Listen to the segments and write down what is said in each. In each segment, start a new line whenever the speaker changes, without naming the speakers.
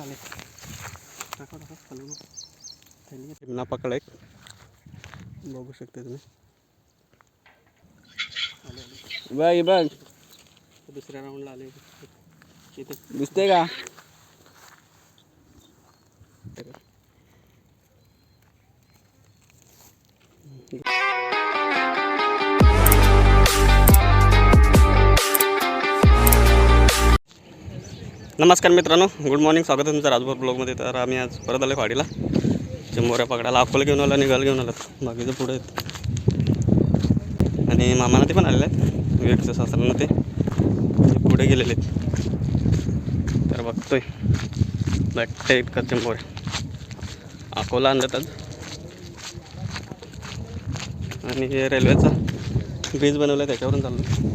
आले टाका टाका नको थैली चिमणा पकड एक. बघू शकता तुम्ही.
बघ बघ
दुसऱ्या राऊंडला आले.
दिसते का?
नमस्कार मित्रांनो गुड मॉर्निंग स्वागत आहे तुमचं राजभर ब्लॉगमध्ये तर आम्ही आज परत आलो वाडीला. चिंबोऱ्या पकडायला अकोला घेऊन आलो आणि गल घेऊन आलो. बाकीचं पुढे आहेत. आणि मामाना ते पण आलेले आहेत. विवेकचं सासऱ्यांना ते. पुढे गेलेले आहेत. तर बघतोय. भेटते का चिंबोऱ्या अकोला आणलं आज. आणि हे रेल्वेचा ब्रिज बनवला त्याच्यावरून चाललो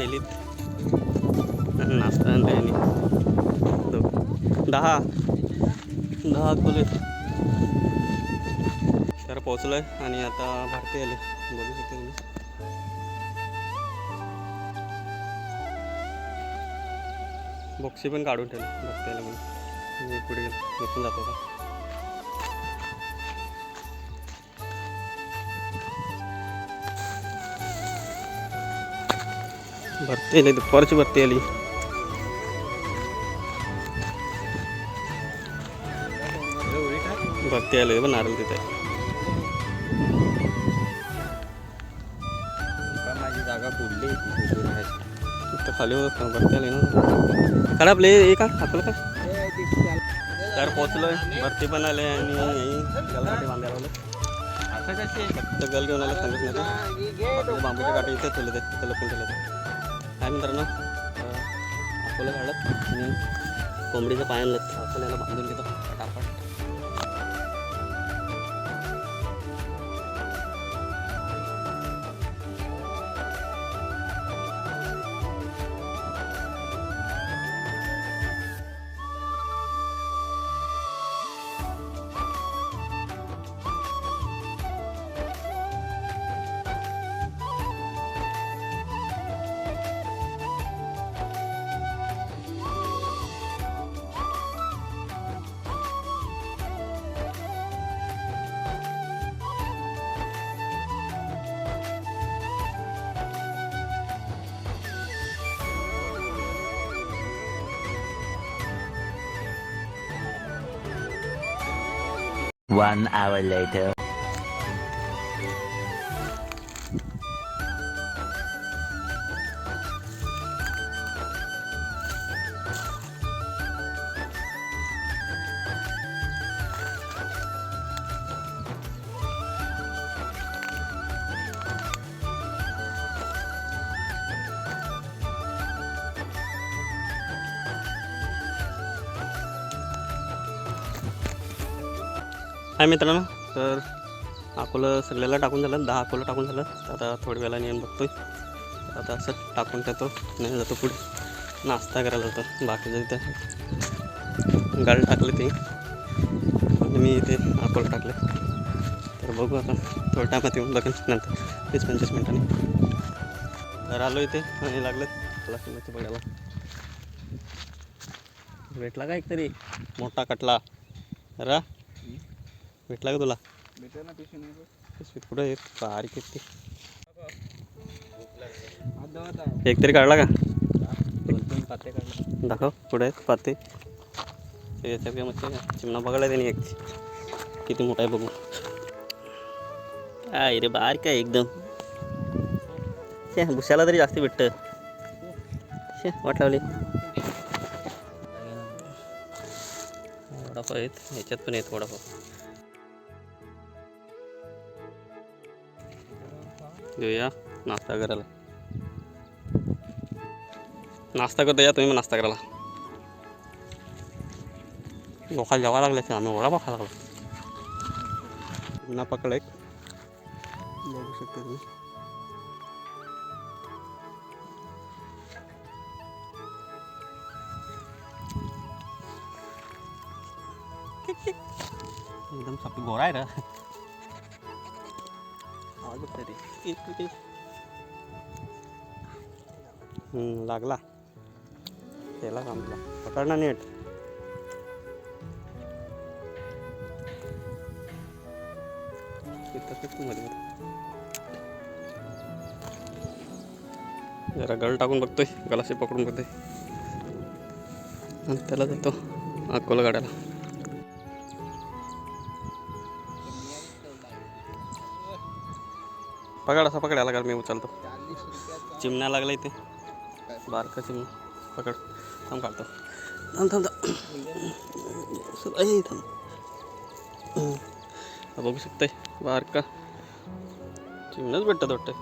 थैलीत आणि नाश्ता आणला यांनी दहा. दहा अकोले तर पोचलो आहे आणि आता भारती आले. बघू शकते तुम्ही. बॉक्सी पण काढून ठेवले. भारती आले म्हणून मी पुढे निघून जातो का भरती आली दुपारची भरती आली. भरती आली पण नारळ तिथे.
माझी जागा बुडली
इथं खाली भरती आली ना. खराब आपले हे का आपलं का तर पोचलोय भरती पण आले आणि गलसाठी बांधायला गल घेऊन आलं सांगत नाही ते. बांबूचे इथे ठेवले ते तिथे लपून ठेवले ते काय मित्रांनो अकोला काढत आणि कोंबडीचं पाय लागतं अकोल्याला बांधून घेतो फटाफट.
One hour later.
हाय मित्रांनो तर अकोलं सगळ्याला टाकून झालं दहा अकोलं टाकून झालं. तर आता थोड्या वेळाने येऊन बघतोय. आहे आता असं टाकून ठेवतो नाही जातो पुढे. नाश्ता करायला जातो बाकीचं इथे. गाडी टाकले ते. मी इथे अकोलं टाकले. तर बघू आता थोड्या टायमात येऊन बघेन नंतर. वीस पंचवीस मिनिटांनी. तर आलो इथे आणि लागलं क्लासमध्ये बघायला. भेटला का एकतरी? मोठा कटला. रा. भेटला का तुला?
भेटेल ना पिशवी नाही
कुठं एक तरी काढला का?
पाते काढले.
दाखव पुढे आहेत पाते. याच्यात काय मच्छी का? चिमणा बघायला त्याने एक. किती मोठा आहे बघू. काय रे बारीक आहे एकदम. भुशाला तरी जास्त भेटतं. वाट लावली. वडापाव आहेत. ह्याच्यात पण आहेत वडापाव. घेऊया नाश्ता करायला नाश्ता करतो या तुम्ही पण नाश्ता करायला लोकांना जेवायला लागले आम्ही वडापाव खायला लागलो पुन्हा पकड एक बघू शकता तुम्ही एकदम साप गोरा आहे रा लागला. केला कामला पकड ना नीट. मध्ये. जरा गळ टाकून बघतोय. गलाशी पकडून बघतोय. आणि त्याला जातो अकोला गाड्याला. पकड असा पकडायला का मी उचलतो. चिमण्या लागला इथे. बारका चिमणा. पकड. थांब काढतो. थांब थांब थांब. थांब. बघू शकताय. बारका. चिमण्याच भेटतात वाटतं.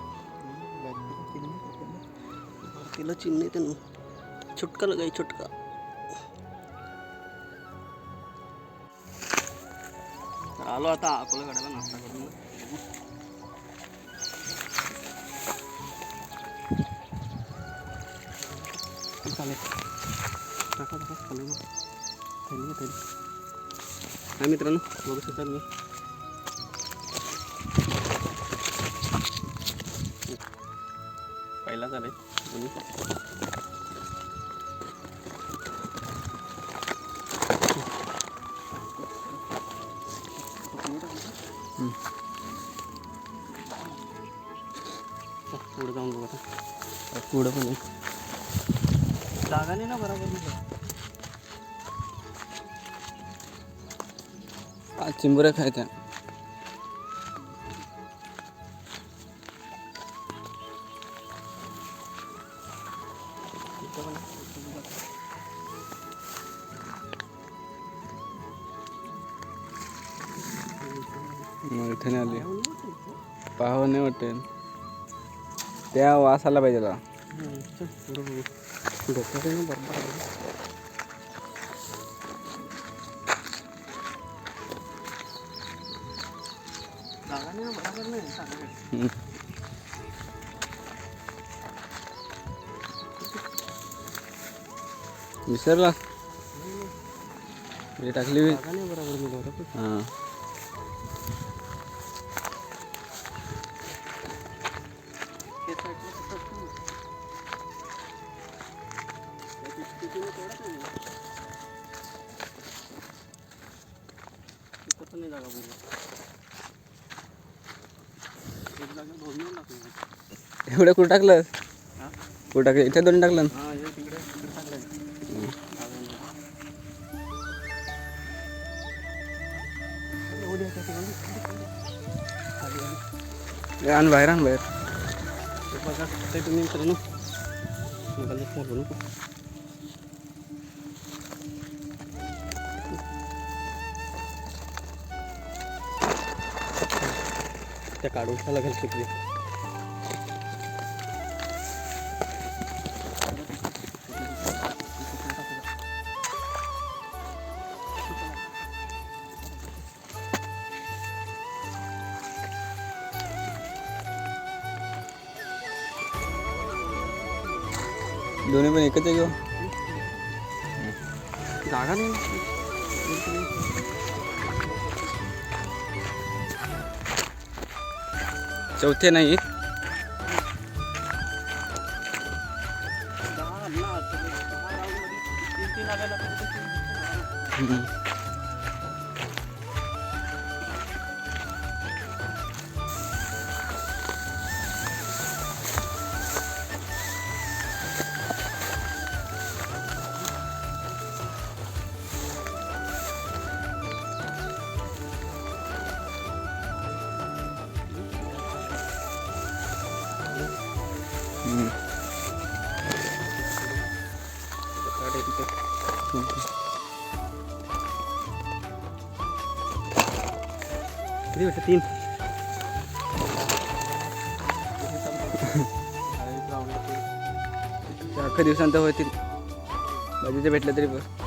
तिला चिमणी येते ना. छुटका लगाई छुटका. आलो आता अकोला गाड्याला चालेल टाका टाका खाली मग थैली थैली हा मित्रांनो बघू शकता मी पहिला चालेल पुढं जाऊन बघा पुढं पण आहे जागा नाही ना बरोबर
चिंबुऱ्या खायच्या मग इथे नाही आली. पाहावं नाही वाटेल. त्या वास आला पाहिजे त्याला
पुढं बघू डोक्याचं ना बरोबर आहे. जागा नाही ना बरोबर नाही सांगा.
हम्म. विसरला हे टाकली बी.
जागा नाही बरोबर मी बरोबर
हां
हे
एवढं कुठं टाकलं? कुठं टाकलं? इथे दोन टाकलं? ना? आण बाहेर आण बाहेर.
ते तुम्ही मित्रांनो मोबाईल त्या काढून लागेल शिकली
दोन्ही पण एकच आहे घेऊ
जागा नाही
चौथे नाही
किती वाजता तीन.
अख्खा दिवसांत होतील. बाजूचे भेटलं तरी बस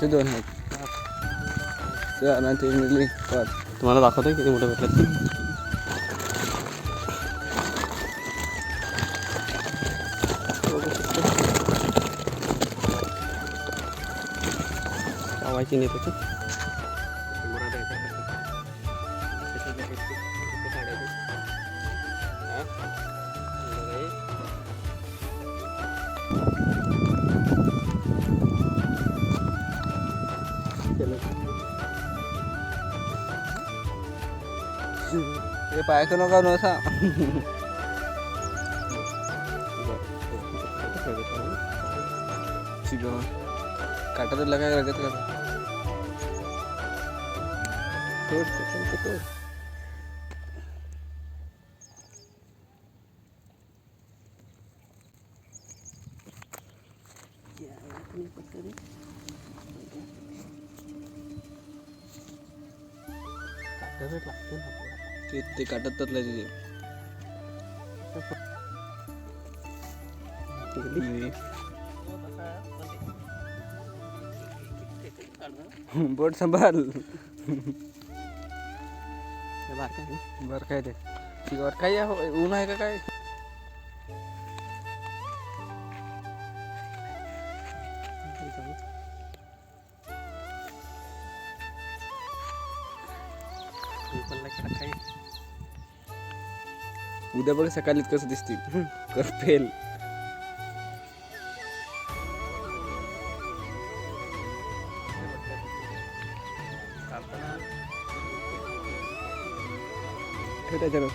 ते दोन आहेत. चार आणि तीन मिळली पाच
तुम्हाला दाखवतोय किती मोठं भेटलं ते. नाही त्याची
ते पायको नका नसा शिकव काटा तर लगाय लागत का
तोड, तोड, तोड,
ते काटत तर तिथे. बोट सांभाळ
हे.
बरं काय ते शिकवर काय हो? ऊन आहे का काय
पण आहे.
उद्या बघ सकाळीच कसं दिसतील. कर फेल. ठेव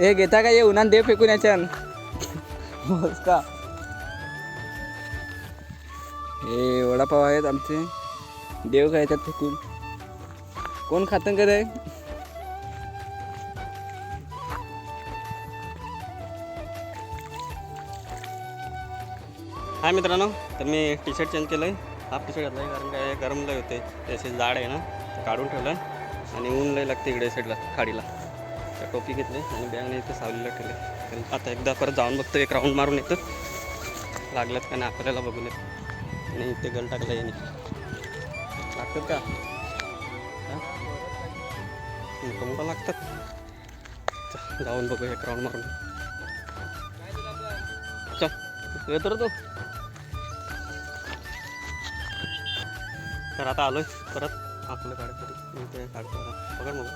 हे घेता का? ये उन्हात देव फेकून याच्यान. बस का हे वडापाव आहेत आमचे. देव खायच्यात फेकून? कोण खातं का रे
हाय मित्रांनो तर मी टी शर्ट चेंज केलं आहे हाफ टी शर्ट घातलं आहे कारण काय गरम लय होते त्याचे जाड आहे ना काढून ठेवलं आणि ऊन लय लागते इकडे साईडला खाडीला. टोपी घेतली आणि बॅगने इथे सावलीला ठेवले. आता एकदा परत जाऊन बघतो एक राऊंड मारून येतं. लागलं का नाही आपल्याला बघून येत. आणि इथे गल टाकलं येणे लागतात का? हा? लागतात. जाऊन बघू एक राऊंड मारून. चल येतो तो. तर आता आलोय परत आपलं काढायसाठी मी ते काढतो बघा मग.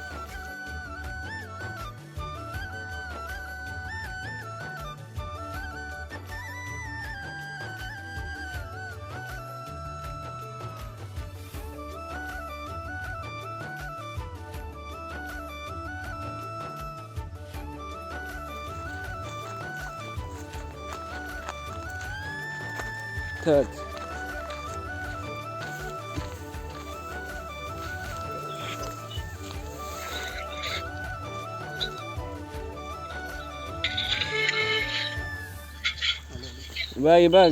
खच बघ बघ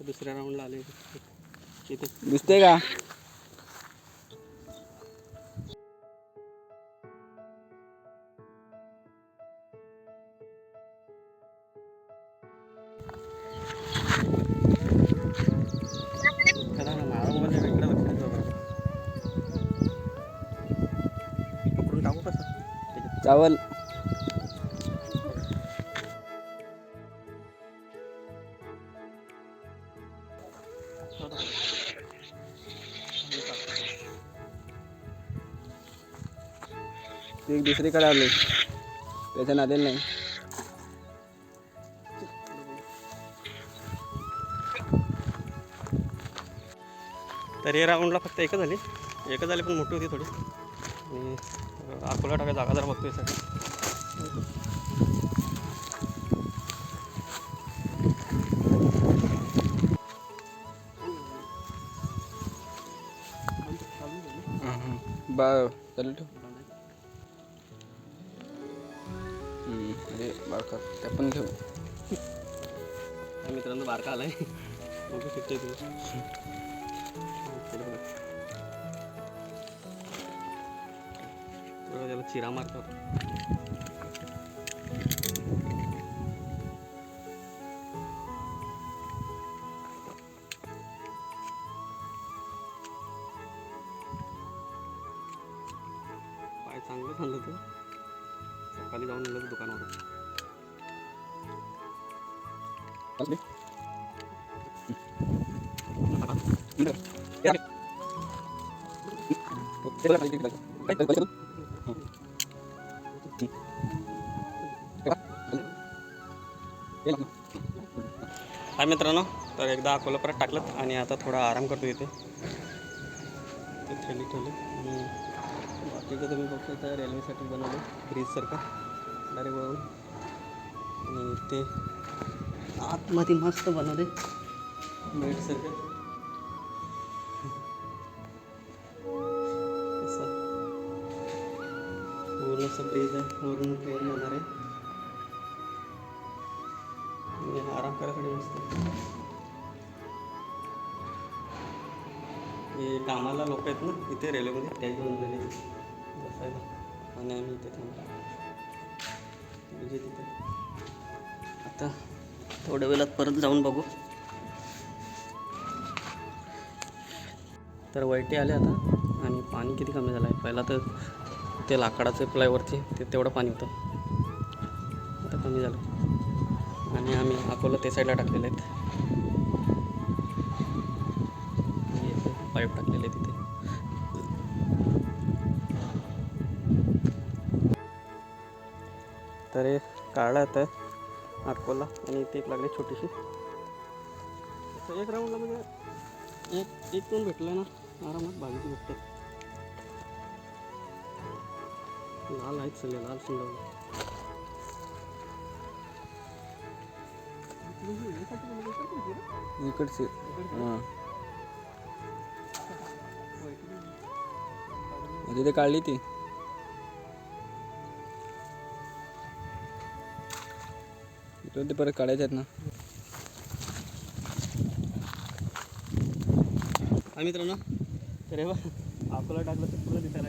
दुसऱ्या राऊंडला आले.
दिसते का? चावल. एक दुसरीकडे आले. त्याच्या नादेल नाही.
तर या राऊंडला फक्त एकच झाली. एकच झाली पण मोठी होती थोडी. आणि अकोला टाका जागा जरा बघतोय सगळं.
बारका. पण
घेऊ मित्रांनो बारका आलाय. बघू शकतो तुम्ही इकडे बघा. थोडं त्याला चिरा मारतात पाय चांगलं चाललं तर सकाळी जाऊन आलं दुकानावर
चालते
हाय मित्रांनो तर एकदा अकोला परत टाकलं आणि आता थोडा आराम करतो इथे. ते ठेवली. आणि बाकीचं तुम्ही बघतो तर रेल्वेसाठी बनवलं फ्रीजसारखं डायरेक्ट वळून. आणि ते आतमध्ये मस्त बनवले. बेडसारखं पूर्ण आहे वरून ट्रेन जाणार आहे. आणि आराम करायसाठी मस्त हे कामाला लोक आहेत ना इथे रेल्वेमध्ये त्या घेऊन गेले बसायला. आणि आम्ही इथे थांबलो म्हणजे तिथे. आता थोड्या वेळात परत जाऊन बघू. तर वैटे आले आता. आणि पाणी किती कमी झालं आहे पहिला तर ते लाकडाचं प्लायवरती ते तेवढं पाणी होतं. आता कमी झालं. आणि आम्ही अकोला ते साईडला टाकलेले आहेत. पाईप टाकलेले आहेत तिथे तर हे काढला येत आहे अकोला आणि इथे एक लागली छोटीशी. एक राऊंडला म्हणजे एक एक दोन भेटलं ना. आरामात बाकीचे भेटते लाल आहेत सगळे लाल शिंगावले
इकडचे. हां. म्हणजे तिथे काढली ती. इथून ते परत काढायचे आहेत ना.
हा मित्रांनो अरे वा. बघ अकोला टाकलं तर पुढं दिसायला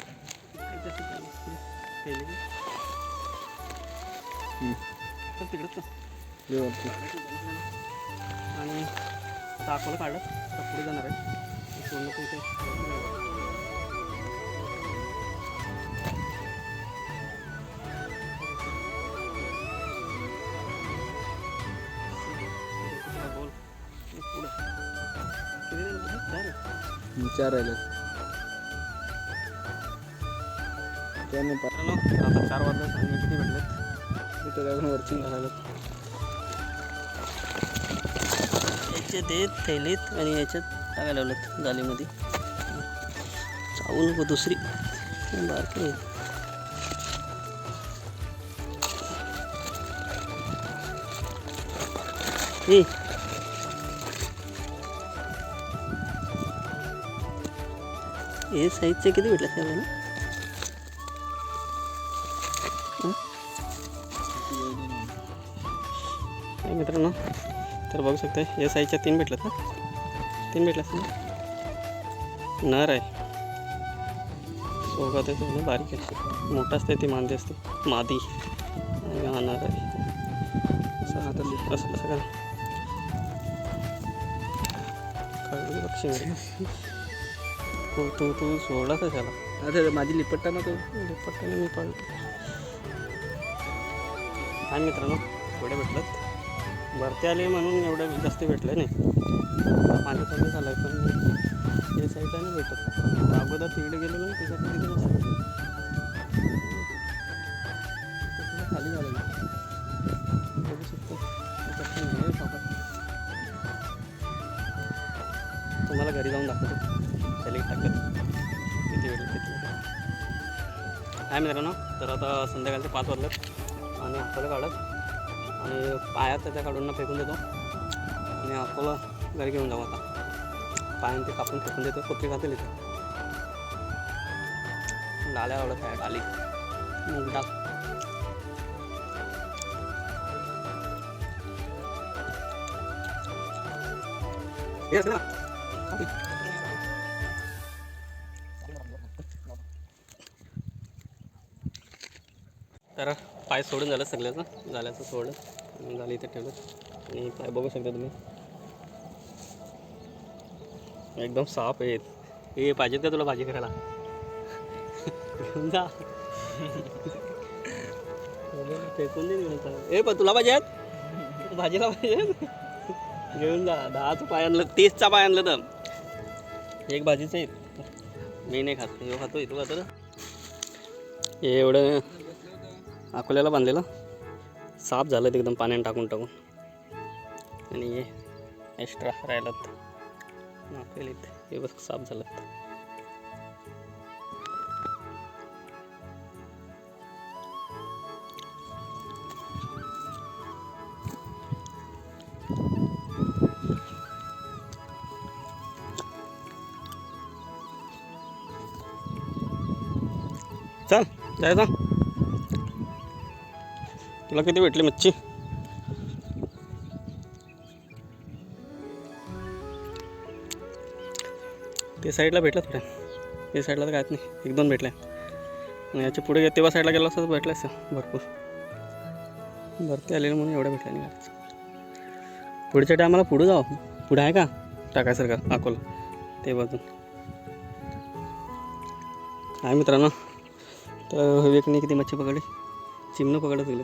तिकडंच आणि आता काढलं तर पुढे जाणार आहे. सोडलं तर इथे
त्याने पा
मित्रांनो, आता चार आणि किती भेटलेत
इथं जाऊन वरची
याच्यात हे थैलीत आणि याच्यात टाकायला लावलेत जालीमध्ये. चावू नको दुसरी. बारकी. ए. हे साईजचे किती भेटले त्याला मित्रांनो तर बघू शकता या साईजच्या तीन भेटल्यात ना? तीन भेटल्यात ना? नर आहे. सोबत आहे थोडं बारीक आहे. मोठं असते ती मांदी असते. मादी. आणि हा नर आहे. असं हातात असं काय बघ शिंगडे. तू तू तू सोडला त्याला?
आता माझी लिपट्टा ना तो
दुपट्ट्याने मी पडलो हा मित्रांनो थोडे भेटलं भरती आले म्हणून एवढं जास्त भेटलं नाही. पाणी कमी झालं आहे पण ते साईड आणि नाही भेटत. अगोदर तिकडे गेलो ना त्याच्यात तिथे नसतं खाली झालं बघू शकतो. तुम्हाला घरी जाऊन दाखवतो. त्याला टाकत किती वेळ किती काय मित्रांनो तर आता संध्याकाळचे पाच वाजल्यात आणि आपल्याला काढत आणि पायात त्याच्या काढून फेकून देतो. आणि आपल्याला घरी घेऊन जाऊ आता. पायाने ते कापून फेकून देतो. कुत्री खातील इथे. डाल्या आवडत आहे डाली. मूग डाक Yes, असं पाय सोडून झालं सगळ्याचं. झाल्याचं सोडलं. झालं इथे ठेवलं. आणि पाय बघू शकता तुम्ही. एकदम साफ आहेत हे पाहिजेत का तुला भाजी करायला? घेऊन जा. फेकून दे ए पण तुला पाहिजे आहेत भाजीला पाहिजे घेऊन जा. दहाचं पाय आणलं तीसचा पाय आणलं तर. एक भाजीचं आहे. मी नाही खात. हे खातो इथं खातो ना? एवढं अकोल्याला बांधलेलं. साफ झालं ते एकदम पाण्याने टाकून टाकून. आणि हे एक्स्ट्रा राहिलं नापेल इथे हे साफ झालं चल जायचं. तुला किती भेटली मच्छी? ते साईडला भेटलं थोड्या. ते साईडला तर काहीच नाही. एक दोन भेटल्या. आणि याच्यापुढे तेव्हा साईडला गेला असं भेटलं असं भरपूर. भरती आलेलं म्हणून एवढं भेटलं नाही पुढच्या टायमाला पुढं जाऊ पुढं आहे का? टाकायसारखं अकोला. ते बाजून आहे मित्रांनो. तर विवेकने किती मच्छी पकडली? चिमणं पकडत गेलं.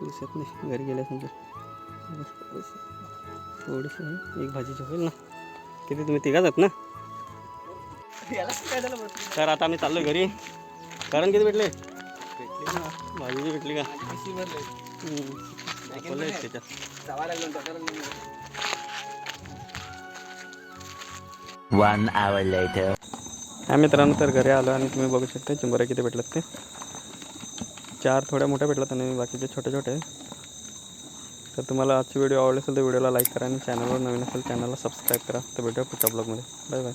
दिसत नाही. घरी गेल्या समजा आहे एक भाजीची होईल ना. किती तुम्ही तिघाच आहात ना? तर आता आम्ही चाललो घरी. कारण किती भेटले? भाजीची भेटली का? त्याच्यात.
One hour later.
मित्रांनो तर घरी आलो आणि तुम्ही बघू शकता चिंबोऱ्या किती भेटल्यात ते. चार थोड्या मोठ्या भेटल्यात आणि बाकीचे छोटे छोटे. तर तुम्हाला आजची व्हिडिओ आवडली असेल तर व्हिडिओला लाईक करा आणि चॅनलवर नवीन असेल चॅनलला सबस्क्राईब करा. तर भेटूया पुढच्या ब्लॉगमध्ये बाय बाय